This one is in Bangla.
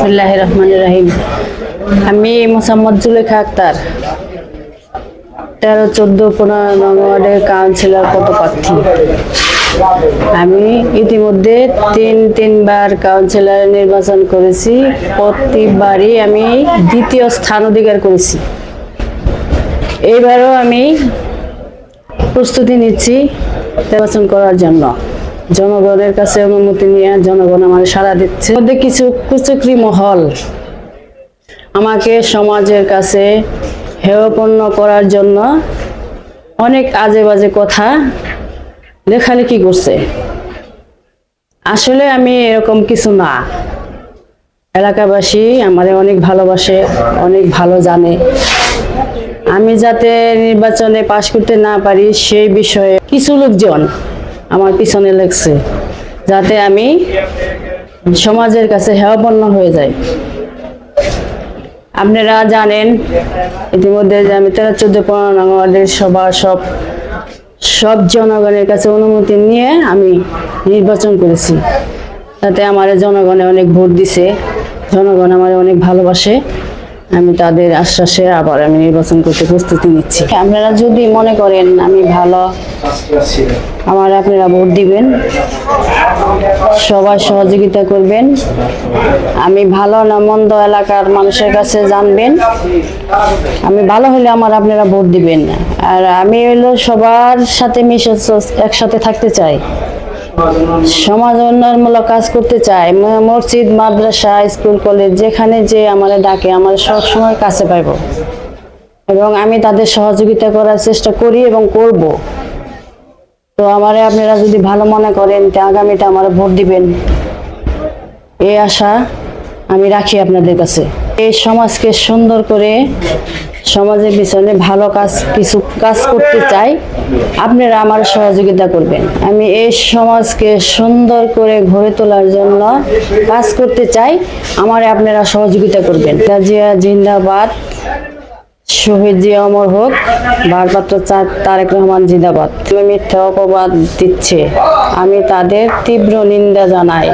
বিসমিল্লাহ রহমান রাহিম আমি মোসাম্মদ জুলেখা আক্তার। তেরো, চোদ্দ, পনেরো ওয়ার্ডের কাউন্সিলর পদপ্রার্থী। আমি ইতিমধ্যে তিন, তিনবার কাউন্সিলর নির্বাচন করেছি। প্রতিবারই আমি দ্বিতীয় স্থান অধিকার করেছি। এইবারও আমি প্রস্তুতি নিচ্ছি নির্বাচন করার জন্য। জনগণের কাছে অনুমতি নিয়ে জনগণ আমার সাড়া দিচ্ছে। মধ্যে কিছু কুচক্রি মহল আমাকে সমাজের কাছে হেয়পন্ন করার জন্য অনেক আজে বাজে কথা লেখালেখি করছে। আসলে আমি এরকম কিছু না। এলাকাবাসী আমারে অনেক ভালোবাসে, অনেক ভালো জানে। আমি যাতে নির্বাচনে পাশ করতে না পারি সেই বিষয়ে কিছু লোকজন আমার পিছনে লেগছে, যাতে আমি সমাজের কাছে হেয়পন্ন হয়ে যাই। আপনারা জানেন ইতিমধ্যে যে আমি তেরো, চোদ্দ, পনেরো নং সবার সব সব জনগণের কাছে অনুমতি নিয়ে আমি নির্বাচন করেছি। তাতে আমার জনগণে অনেক ভোট দিছে, জনগণ আমার অনেক ভালোবাসে। আমি তাদের আশ্বাসে আবার আমি নির্বাচন করতে প্রস্তুতি নিচ্ছি। আপনারা যদি মনে করেন আমি ভালো, আমার আপনারা ভোট দিবেন, সবাই সহযোগিতা করবেন, আমি ভালো না মন্দ এলাকার মানুষের কাছে জানবেন, আমি ভালো হলে আমার আপনারা ভোট দিবেন। আর আমি হইল সবার সাথে মিশে একসাথে থাকতে চাই। সমাজ উন্নয়নমূলক কাজ করতে চাই মসজিদ, মাদ্রাসা, স্কুল, কলেজ, যেখানে যে আমার ডাকে, আমার সবসময় কাছে পাইব। এবং আমি তাদের সহযোগিতা করার চেষ্টা করি এবং করব। তো আমারে আপনারা যদি ভালো মনে করেন, তা আগামীতে আমার ভোট দিবেন। এই আশা আমি রাখি আপনাদের কাছে। এই সমাজকে সুন্দর করে সমাজের পিছনে ভালো কাজ, কিছু কাজ করতে চাই, আপনারা আমার সহযোগিতা করবেন। আমি এই সমাজকে সুন্দর করে গড়ে তোলার জন্য কাজ করতে চাই, আমার আপনারা সহযোগিতা করবেন। গাজিয়া জিন্দাবাদ, শহীদ জিয়া অমর হোক, ভারপ্রাপ্ত তারেক রহমান জিন্দাবাদ। মিথ্যা অপবাদ দিচ্ছে, আমি তাদের তীব্র নিন্দা জানাই।